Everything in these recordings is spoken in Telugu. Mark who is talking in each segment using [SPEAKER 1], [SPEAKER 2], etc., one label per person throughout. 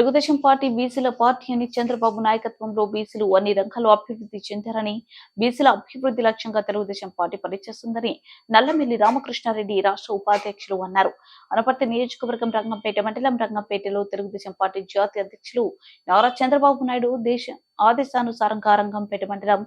[SPEAKER 1] తెలుగుదేశం పార్టీ బీసీల పార్టీ అని చంద్రబాబు నాయకత్వంలో బీసీలు అన్ని రంగాల్లో అభివృద్ధి చెందారని బీసీల అభివృద్ధి లక్ష్యంగా తెలుగుదేశం పార్టీ పనిచేస్తుందని నల్లమిల్లి రామకృష్ణారెడ్డి రాష్ట్ర ఉపాధ్యక్షులు అన్నారు. అనపర్తి నియోజకవర్గం రంగంపేట మండలం రంగంపేటలో తెలుగుదేశం పార్టీ జాతీయ అధ్యక్షులు నారా చంద్రబాబు నాయుడు దేశ ఆదేశానుసారంగా రంగంపేట మండలం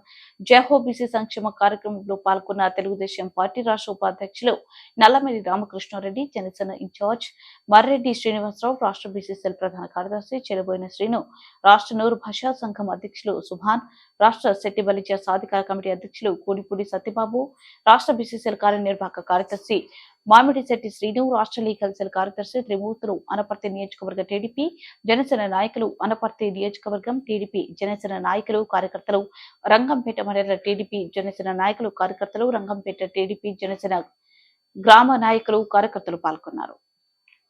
[SPEAKER 1] జహోబీసీ సంక్షేమ కార్యక్రమంలో పాల్గొన్న తెలుగుదేశం పార్టీ రాష్ట్ర ఉపాధ్యక్షులు నల్లమిల్లి రామకృష్ణారెడ్డి జనసేన ఇన్ఛార్జ్ మర్రెడ్డి శ్రీనివాసరావు రాష్ట్ర బీసీసీఎల్ ప్రధాన కార్యదర్శి చెలబోయిన శ్రీను. రాష్ట్ర నూరు భాషా సంఘం అధ్యక్షులు సుభాన్ రాష్ట్ర శెట్టి బలిజ సాధికార కమిటీ అధ్యక్షులు కూడిపూడి సత్యబాబు రాష్ట్ర బీసీసీఎల్ కార్యనిర్వాహక కార్యదర్శి మామిడిశెట్టి శ్రీను రాష్ట్ర లీగల్ సెల్ కార్యదర్శి త్రిమూర్తులు అనపర్తి నియోజకవర్గ టీడీపీ జనసేన నాయకులు అనపర్తి నియోజకవర్గం టీడీపీ జనసేన నాయకులు కార్యకర్తలు రంగంపేట మండల టీడీపీ జనసేన నాయకులు కార్యకర్తలు రంగంపేట టీడీపీ జనసేన గ్రామ నాయకులు కార్యకర్తలు పాల్గొన్నారు.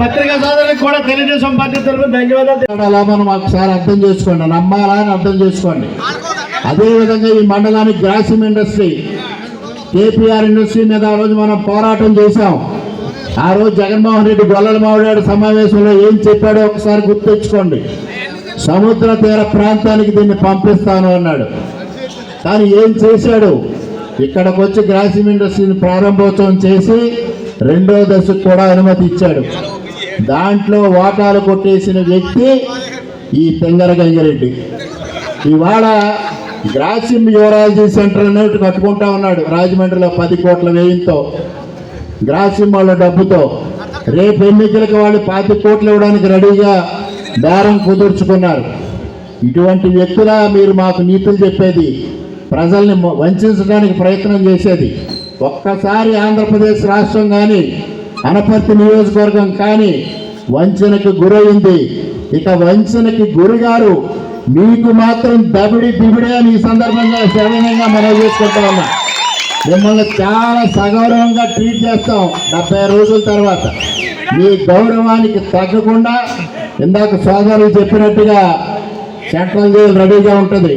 [SPEAKER 2] పత్రికా సోదరులకు కూడా తెలుగుదేశం పార్టీ తరఫున ధన్యవాదాలు
[SPEAKER 3] అలా మనం ఒకసారి అర్థం చేసుకోండి. నమ్మాలా అని అర్థం చేసుకోండి. అదేవిధంగా ఈ మండలానికి గ్రాసిమ్ ఇండస్ట్రీ కేపీఆర్ ఇండస్ట్రీ మీద ఆ రోజు మనం పోరాటం చేశాం. ఆ రోజు జగన్మోహన్ రెడ్డి గొల్లల మావిడాడు సమావేశంలో ఏం చెప్పాడో ఒకసారి గుర్తు తెచ్చుకోండి. సముద్ర తీర ప్రాంతానికి దీన్ని పంపిస్తాను అన్నాడు. కానీ ఏం చేశాడు? ఇక్కడికి వచ్చి గ్రాసిమ్ ఇండస్ట్రీని ప్రారంభోత్సవం చేసి రెండో దశకు కూడా అనుమతి ఇచ్చాడు. దాంట్లో వాటాలు కొట్టేసిన వ్యక్తి ఈ తెంగర గంగిరెడ్డి. ఇవాళ గ్రాసిమ్ యూరాలజీ సెంటర్ అనేది కట్టుకుంటా ఉన్నాడు రాజమండ్రిలో పది కోట్ల వ్యయంతో. గ్రాసిమ్ వాళ్ళ డబ్బుతో. రేపు ఎన్నికలకు వాళ్ళు పాతి కోట్లు ఇవ్వడానికి రెడీగా బేరం కుదుర్చుకున్నారు. ఇటువంటి వ్యక్తుల మీరు మాకు నీతులు చెప్పేది ప్రజల్ని వంచడానికి ప్రయత్నం చేసేది. ఒక్కసారి ఆంధ్రప్రదేశ్ రాష్ట్రం కానీ అనపర్తి నియోజకవర్గం కానీ వంచనకి గురైంది. ఇక వంచనకి గురిగారు. మీకు మాత్రం దబిడి దిబిడే అని ఈ సందర్భంగా సవినంగా మనం చేసుకుంటా ఉన్నా. మిమ్మల్ని చాలా సగౌరవంగా ట్రీట్ చేస్తాం డెబ్బై రోజుల తర్వాత. మీ గౌరవానికి తగ్గకుండా ఇందాక సోదరులు చెప్పినట్టుగా సెంట్రల్ జైలు రెడీగా ఉంటుంది.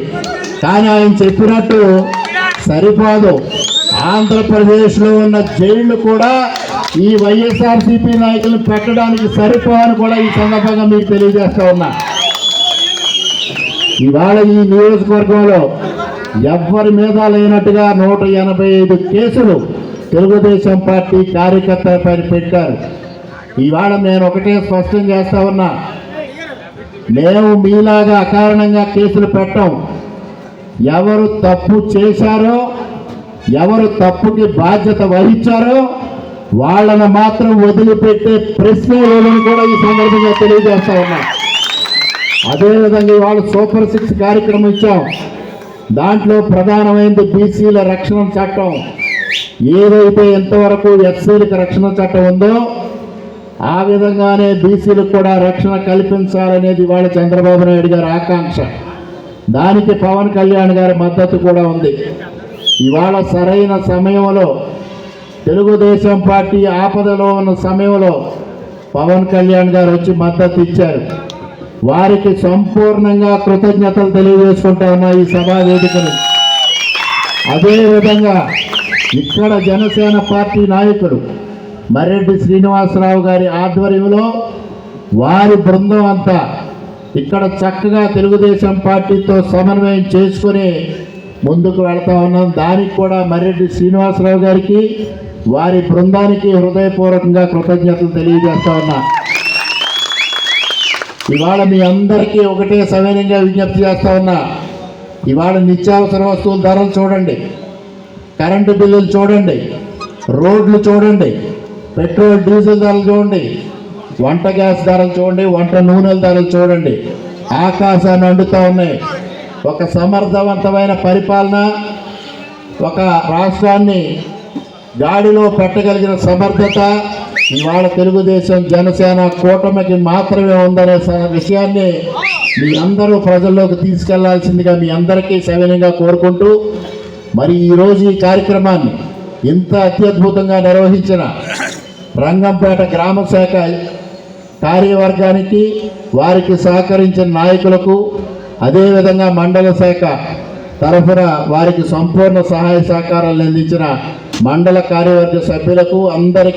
[SPEAKER 3] కానీ ఆయన చెప్పినట్టు సరిపోదు. ఆంధ్రప్రదేశ్లో ఉన్న జైళ్ళు కూడా ఈ వైఎస్ఆర్సీపీ నాయకులు పెట్టడానికి సరిపోవని కూడా ఈ సందర్భంగా మీకు తెలియజేస్తా ఉన్నా. ఇవాళ ఈ నియోజకవర్గంలో ఎవ్వరి మీద లేనట్టుగా నూట ఎనభై ఐదు కేసులు తెలుగుదేశం పార్టీ కార్యకర్తలపై పెట్టారు. ఇవాళ నేను ఒకటే స్పష్టం చేస్తా ఉన్నా. మేము మీలాగా అకారణంగా కేసులు పెట్టం. ఎవరు తప్పు చేశారో ఎవరు తప్పుకి బాధ్యత వహించారో వాళ్ళని మాత్రం వదిలిపెట్టే ప్రశ్న లేదని కూడా ఈ సందర్భంగా తెలియజేస్తా ఉన్నా. అదేవిధంగా ఇవాళ సూపర్ సిక్స్ కార్యక్రమం ఇచ్చాం. దాంట్లో ప్రధానమైనది బీసీల రక్షణ చట్టం. ఏదైతే ఎంతవరకు ఎస్సీలకు రక్షణ చట్టం ఉందో ఆ విధంగానే బీసీలకు కూడా రక్షణ కల్పించాలనేది ఇవాళ చంద్రబాబు నాయుడు గారి ఆకాంక్ష. దానికి పవన్ కళ్యాణ్ గారి మద్దతు కూడా ఉంది. ఇవాళ సరైన సమయంలో తెలుగుదేశం పార్టీ ఆపదలో ఉన్న సమయంలో పవన్ కళ్యాణ్ గారు వచ్చి మద్దతు ఇచ్చారు. వారికి సంపూర్ణంగా కృతజ్ఞతలు తెలియజేసుకుంటా ఉన్నా ఈ సభా వేదికలు అదేవిధంగా ఇక్కడ జనసేన పార్టీ నాయకుడు మర్రెడ్డి శ్రీనివాసరావు గారి ఆధ్వర్యంలో వారి బృందం అంతా ఇక్కడ చక్కగా తెలుగుదేశం పార్టీతో సమన్వయం చేసుకుని ముందుకు వెళ్తా ఉన్నాం. దానికి కూడా మర్రెడ్డి శ్రీనివాసరావు గారికి వారి బృందానికి హృదయపూర్వకంగా కృతజ్ఞతలు తెలియజేస్తా ఉన్నా. ఇవాళ మీ అందరికీ ఒకటే సవినయంగా విజ్ఞప్తి చేస్తా ఉన్నా. ఇవాళ నిత్యావసర వస్తువుల ధరలు చూడండి. కరెంటు బిల్లులు చూడండి. రోడ్లు చూడండి. పెట్రోల్ డీజిల్ ధరలు చూడండి. వంట గ్యాస్ ధరలు చూడండి. వంట నూనెల ధరలు చూడండి. ఆకాశాన్ని అండుతూ ఉన్నాయి. ఒక సమర్థవంతమైన పరిపాలన ఒక రాష్ట్రాన్ని గాడిలో పెట్టగలిగిన సమర్థత ఇవాళ తెలుగుదేశం జనసేన కూటమికి మాత్రమే ఉందనే విషయాన్ని మీ అందరూ ప్రజల్లోకి తీసుకెళ్ళాల్సిందిగా మీ అందరికీ సవినయంగా కోరుకుంటూ మరి ఈరోజు ఈ కార్యక్రమాన్ని ఇంత అత్యద్భుతంగా నిర్వహించిన రంగంపేట గ్రామ శాఖ కార్యవర్గానికి వారికి సహకరించిన నాయకులకు అదేవిధంగా మండల శాఖ తరఫున వారికి సంపూర్ణ సహాయ సహకారాలు అందించిన మండల కార్యవర్గ సభ్యులకు అందరికీ